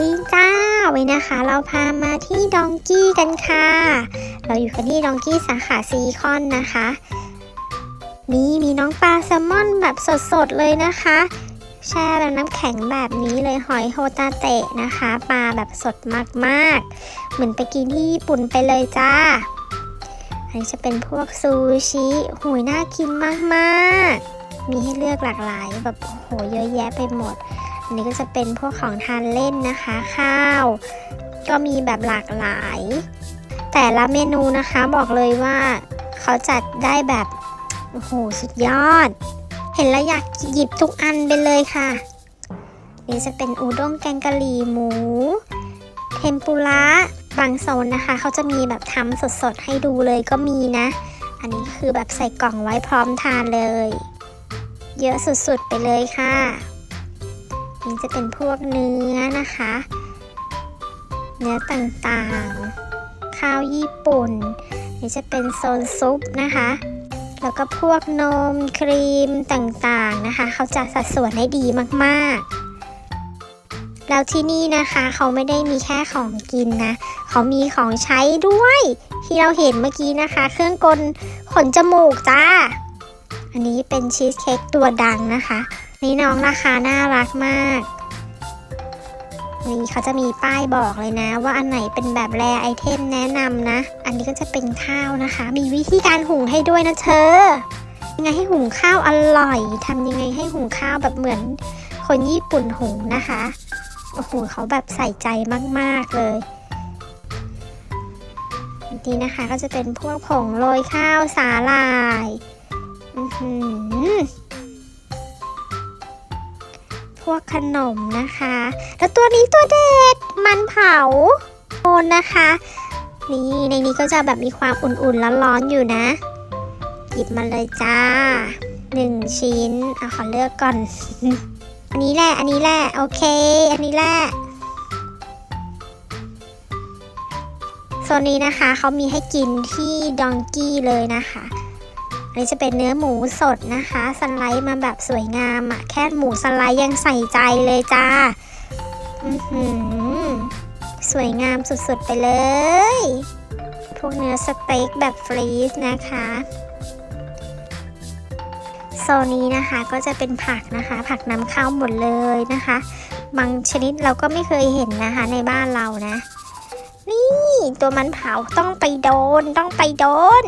ดีจ้าว้นะคะ เราพามาที่ดองกี้กันค่ะ เราอยู่กันที่ดองกี้สาขาซีคอนนะคะ นี่มีน้องปลาแซลมอนแบบสดๆเลยนะคะ แช่แบบน้ำแข็งแบบนี้เลยหอยโฮตาเตะนะคะ ปลาแบบสดมากๆ เหมือนไปกินที่ญี่ปุ่นไปเลยจ้า อันนี้จะเป็นพวกซูชิหูยน่ากินมากๆ มีให้เลือกหลากหลายแบบโอ้โหเยอะแยะไปหมด อันนี้ก็จะเป็นพวกของทานเล่นนะคะ ข้าว ก็มีแบบหลากหลาย แต่ละเมนูนะคะบอกเลยว่าเขาจัดได้แบบโอ้โหสุดยอด เห็นแล้วอยากหยิบทุกอันไปเลยค่ะ นี่จะเป็นอูด้งแกงกะหรี่หมู เทมปุระบางโซนนะคะ เขาจะมีแบบทำสดๆ ให้ดูเลยก็มีนะ อันนี้คือแบบใส่กล่องไว้พร้อมทานเลย เยอะสุดๆไปเลยค่ะ นี่จะเป็นพวกเนื้อนะคะ เนื้อต่างๆ ข้าวญี่ปุ่น นี่จะเป็นโซนซุปนะคะ แล้วก็พวกนมครีมต่างๆนะคะ เขาจัดสัดส่วนได้ดีมากๆแล้วที่นี่นะคะเขาไม่ได้มีแค่ของกินนะ เขามีของใช้ด้วย ที่เราเห็นเมื่อกี้นะคะ เครื่องกลขนจมูกจ้า อันนี้เป็นชีสเค้กตัวดังนะคะ นี่น้องราคาน่ารักมาก นี่เขาจะมีป้ายบอกเลยนะ ว่าอันไหนเป็นแบบแรไอเทมแนะนำนะ อันนี้ก็จะเป็นข้าวนะคะ มีวิธีการหุงให้ด้วยนะเธอ ยังไงให้หุงข้าวอร่อยทำยังไงให้หุงข้าวแบบเหมือนคนญี่ปุ่นหุงนะคะ โอ้โหเขาแบบใส่ใจมาก ๆ เลยนี่นะคะก็จะเป็นพวกผงโรยข้าวสาหร่าย อือหือ วกขนมนะคะ แล้วตัวนี้ตัวเด็ดมันเผาโอนนะคะ นี่ในนี้ก็จะแบบมีความอุ่นๆร้อนๆอยู่นะ หยิบมาเลยจ้าหนึ่งชิ้นเอาขอเลือกก่อน อันนี้แหละ อันนี้แหละ โอเค อันนี้แหละโซนนี้นะคะเขามีให้กินที่ดองกี้เลยนะคะ อันนี้จะเป็นเนื้อหมูสดนะคะสไลด์มาแบบสวยงามอะแค่หมูสไลด์ยังใส่ใจเลยจ้าสวยงามสุดๆไปเลย พวกเนื้อสเต็กแบบฟรีซนะคะโซนนี้นะคะก็จะเป็นผักนะคะ ผักนำเข้าหมดเลยนะคะ บางชนิดเราก็ไม่เคยเห็นนะคะในบ้านเรานะ นี่ตัวมันเผาต้องไปโดนต้องไปโดน